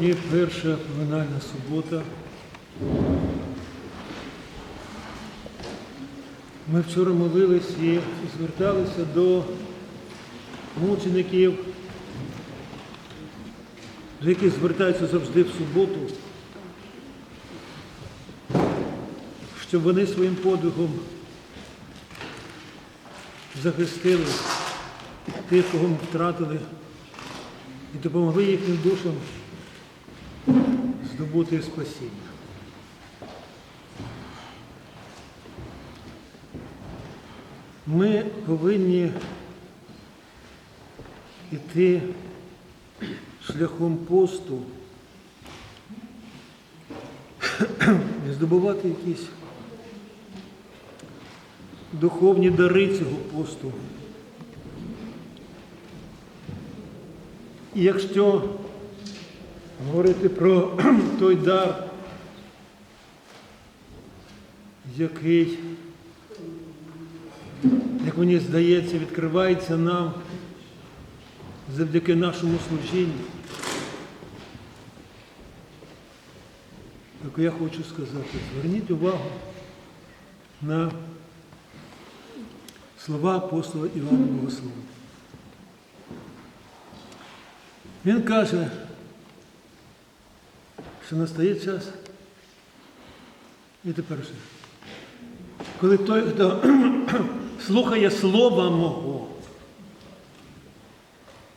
І перша поминальна субота. Ми вчора молились і зверталися до мучеників, до яких звертаються завжди в суботу, щоб вони своїм подвигом захистили тих, кого ми втратили, і допомогли їхнім душам здобути спасіння. Ми повинні йти шляхом посту, і здобувати якісь духовні дари цього посту. І якщо говорити про той дар, який, як мені здається, відкривається нам завдяки нашому служінню, так я хочу сказати, зверніть увагу на слова апостола Івана Богослова. Він каже, що настає час. І тепер вже. Коли той, хто слухає Слова Мого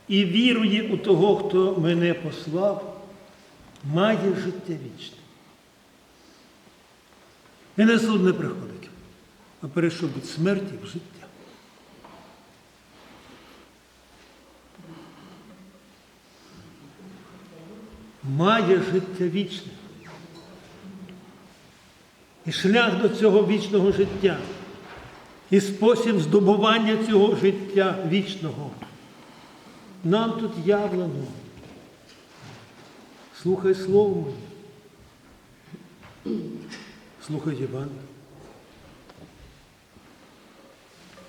і вірує у того, хто мене послав, має життя вічне. І на суд не приходить, а перейшов від смерті в життя. Має життя вічне. І шлях до цього вічного життя, і спосіб здобування цього життя вічного. Нам тут явлено. Слухай Слово моє. Слухай Євангеліє.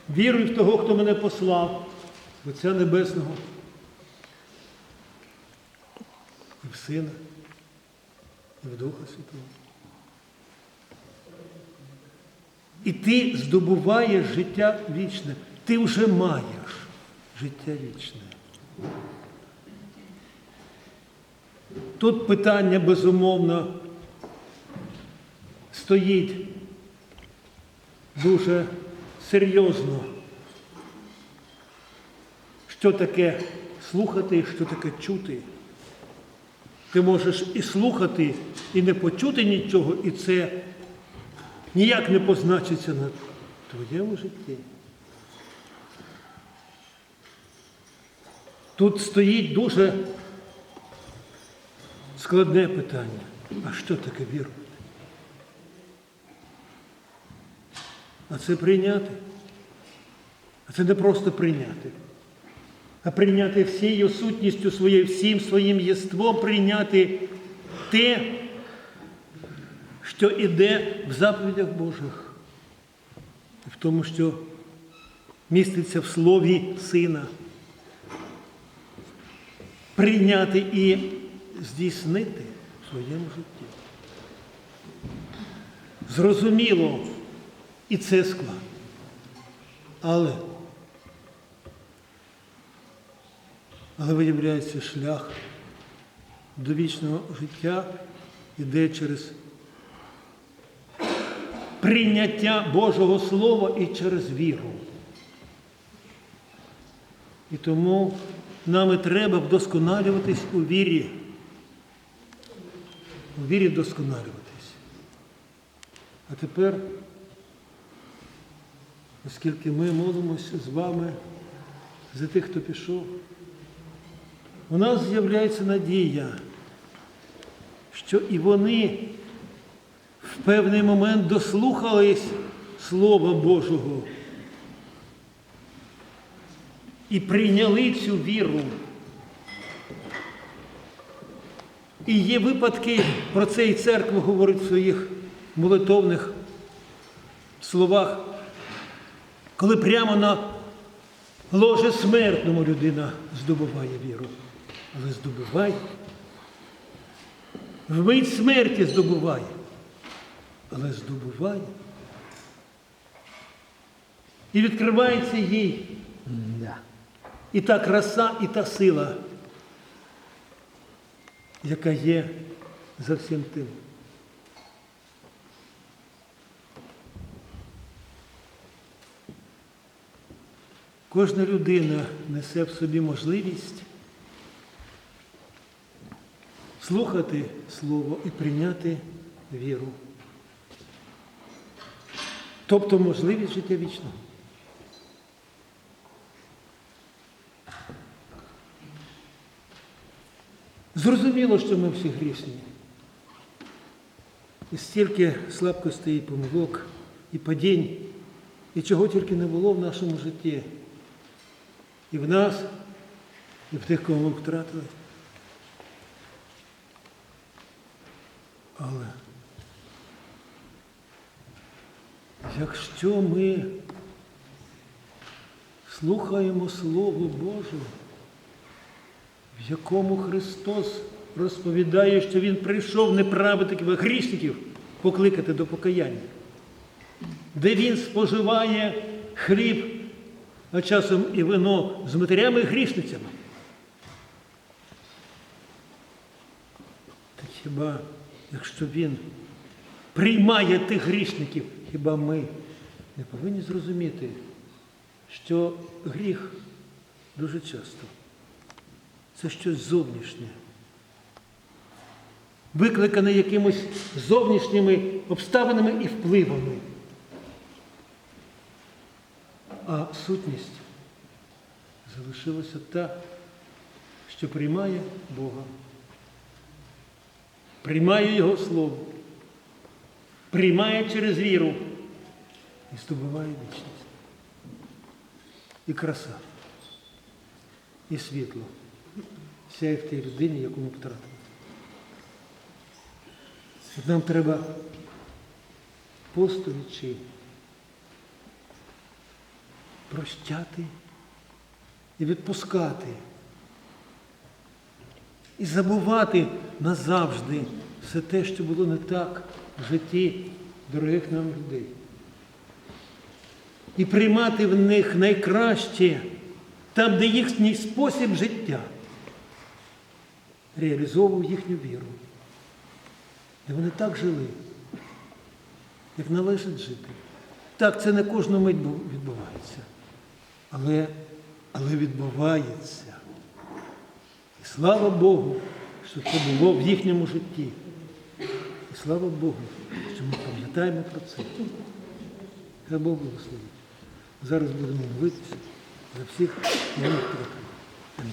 Віруй в того, хто мене послав, Отця Небесного. і Сина, і в Духа Святого. І ти здобуваєш життя вічне. Ти вже маєш життя вічне. Тут питання безумовно стоїть дуже серйозно. Що таке слухати що таке чути? Ти можеш і слухати, і не почути нічого, і це ніяк не позначиться на твоєму житті. Тут стоїть дуже складне питання. А що таке вірувати? А це прийняти. А це не просто прийняти а прийняти всією сутністю своєю, всім своїм єством, прийняти те, що іде в заповідях Божих, в тому, що міститься в слові Сина. Прийняти і здійснити в своєму житті. Зрозуміло, і це складно. Але Але виявляється, шлях до вічного життя йде через прийняття Божого Слова і через віру. І тому нам і треба вдосконалюватись у вірі. У вірі вдосконалюватись. А тепер, оскільки ми молимося з вами за тих, хто пішов, у нас з'являється надія, що і вони в певний момент дослухались Слова Божого і прийняли цю віру. І є випадки, про це і церква говорить в своїх молитовних словах, коли прямо на ложе смертному людина здобуває віру. Але здобувай вмить смерті здобуває, але здобуває. І відкривається їй Да. і та краса, і та сила, яка є за всім тим. Кожна людина несе в собі можливість слухати Слово і прийняти віру. Тобто можливість життя вічного. Зрозуміло, що ми всі грішні. І стільки слабкостей і помилок, і падінь, і чого тільки не було в нашому житті. І в нас, і в тих, кого ми втратили. Але якщо ми слухаємо Слово Боже, в якому Христос розповідає, що Він прийшов не праведників, а грішників покликати до покаяння, де Він споживає хліб, а часом і вино з матерями і грішницями. Так хіба, якщо Він приймає тих грішників, хіба ми не повинні зрозуміти, що гріх дуже часто це щось зовнішнє, викликане якимось зовнішніми обставинами і впливами. А сутність залишилася та, що приймає Бога, приймає Його Слово, приймає через віру і здобуває вічність. І краса, і світло сяє в тій людині, яку ми втратили. От нам треба постовічі прощати і відпускати. І забувати назавжди все те, що було не так в житті дорогих нам людей. І приймати в них найкраще там, де їхній спосіб життя реалізовував їхню віру. І вони так жили, як належить жити. Так, це не кожну мить відбувається. Але, але відбувається. Слава Богу, що це було в їхньому житті. І слава Богу, що ми пам'ятаємо про це. Хай Бог благословить. Зараз будемо молитися за всіх моїх Амінь.